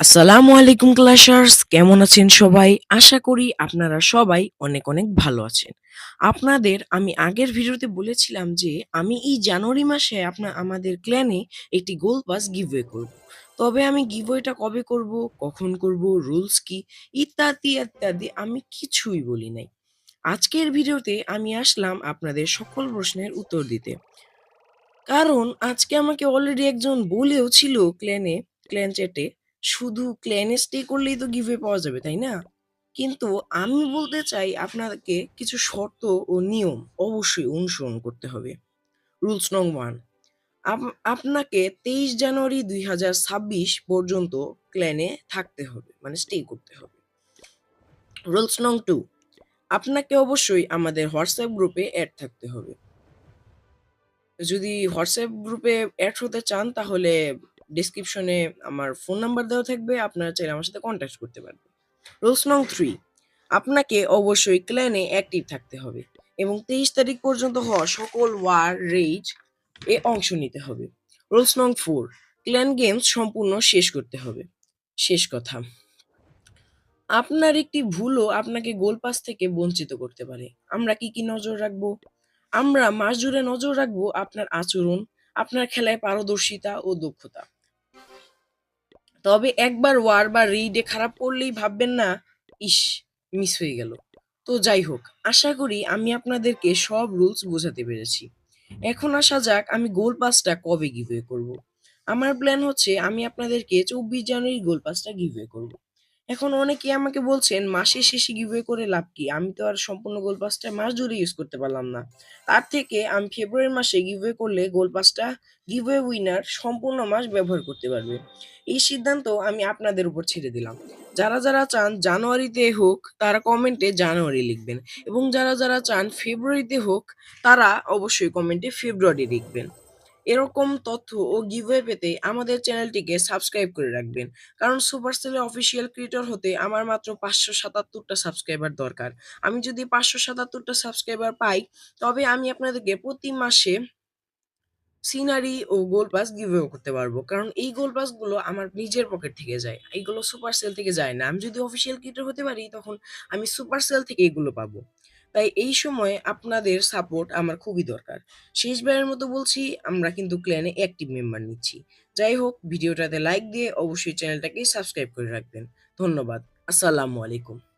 আসসালামু আলাইকুম ক্লাসার্স কেমন আছেন সবাই? আশা করি আপনারা সবাই অনেক অনেক ভালো আছেন। আপনাদের, আমি আগের ভিডিওতে বলেছিলাম যে, আমি এই জানুয়ারি মাসে আপনার আমাদের ক্ল্যানে একটি গোল পাস গিভওয়ে করব। তবে আমি গিভওয়েটা কবে করব, কখন করব রুলস কি, ইত্যাদি ইত্যাদি আমি কিছুই বলি নাই। আজকের ভিডিওতে আমি আসলাম আপনাদের সকল প্রশ্নের উত্তর দিতে। কারণ, আজকে আমাকে অলরেডি একজন বলেও ছিল ক্ল্যানে ক্ল্যান চ্যাটে শুধু ক্ল্যানে স্টে করলেই তো গিভওয়ে পাওয়া যাবে, তাই না? কিন্তু আমি বলতে চাই আপনাকে কিছু শর্ত ও নিয়ম অবশ্যই অনুসরণ করতে হবে। রুলস নং ওয়ান আপনাকে তেইশ জানুয়ারি দুই হাজার ছাব্বিশ পর্যন্ত ক্ল্যানে থাকতে হবে মানে স্টে করতে হবে। রুলস নং টু আপনাকে অবশ্যই আমাদের হোয়াটসঅ্যাপ গ্রুপে অ্যাড থাকতে হবে। যদি হোয়াটসঅ্যাপ গ্রুপে অ্যাড হতে চান তাহলে ডেসক্রিপশনে আমার ফোন নাম্বার দেওয়া থাকবে, আপনারা চাইলে আমার সাথে কন্ট্যাক্ট করতে পারবেন। রুলস নং থ্রি আপনাকে অবশ্যই ক্ল্যানে অ্যাক্টিভ থাকতে হবে এবং তেইশ তারিখ পর্যন্ত হওয়া সকল ওয়ার রেজ এ অংশ নিতে হবে। রুলস নং ফোর ক্ল্যান গেমস সম্পূর্ণ শেষ করতে হবে। শেষ কথা, আপনার একটি ভুলও আপনাকে গোল পাস থেকে বঞ্চিত করতে পারে। আমরা কি কি নজর রাখব? আমরা মাস জুড়ে নজর রাখব আপনার আচরণ, আপনার খেলায় পারদর্শিতা ও দক্ষতা। তবে একবার ওয়ার বা রিডে খারাপ করলেই ভাববেন না, ইস, মিস হয়ে গেল তো যাই হোক, আশা করি আমি আপনাদেরকে সব রুলস বোঝাতে পেরেছি এখন আসা যাক আমি গোল পাসটা কবে গিভওয়ে করব। আমার প্ল্যান হচ্ছে আমি আপনাদেরকে চব্বিশ জানুয়ারি গোল পাসটা গিভওয়ে করব। এখন অনেকে আমাকে বলছেন, মাসের শেষে গিভওয়ে করে লাভ কি? আমি তো আর সম্পূর্ণ গোল পাসটা মাস জুড়ে ইউজ করতে পারলাম না। তার থেকে আমি ফেব্রুয়ারি মাসে গিভওয়ে করলে গোল পাসটা গিভওয়ে উইনার সম্পূর্ণ মাস ব্যবহার করতে পারবে। এই সিদ্ধান্ত আমি আপনাদের উপর ছেড়ে দিলাম। যারা যারা চান জানুয়ারিতে হোক, তারা কমেন্টে জানুয়ারি লিখবেন। এবং যারা যারা চান ফেব্রুয়ারিতে হোক, তারা অবশ্যই কমেন্টে ফেব্রুয়ারি লিখবেন। এরকম তথ্য ও গিভওয়ে পেতে আমাদের চ্যানেলটিকে সাবস্ক্রাইব করে রাখবেন। কারণ সুপারসেলের অফিসিয়াল ক্রিয়েটর হতে আমার মাত্র পাঁচশো সাতাত্তরটা সাবস্ক্রাইবার দরকার। আমি যদি পাঁচশো সাতাত্তরটা সাবস্ক্রাইবার পাই, তবে আমি আপনাদেরকে প্রতি মাসে সিনারি ও গোল পাস গিভওয়ে করতে পারব। কারণ এই গোল পাসগুলো আমার নিজের পকেট থেকে যায়, এইগুলো সুপার সেল থেকে যায় না। আমি যদি অফিসিয়াল ক্রিয়েটর হতে পারি, তখন আমি সুপার সেল থেকে এগুলো পাবো। তাই এই সময় আপনাদের সাপোর্ট আমার খুবই দরকার। শেষবারের মতো বলছি, আমরা কিন্তু ক্ল্যানে অ্যাক্টিভ মেম্বার নিচ্ছি। যাই হোক, ভিডিওটাতে লাইক দিয়ে অবশ্যই চ্যানেলটাকে সাবস্ক্রাইব করে রাখবেন। ধন্যবাদ। আসসালামু আলাইকুম।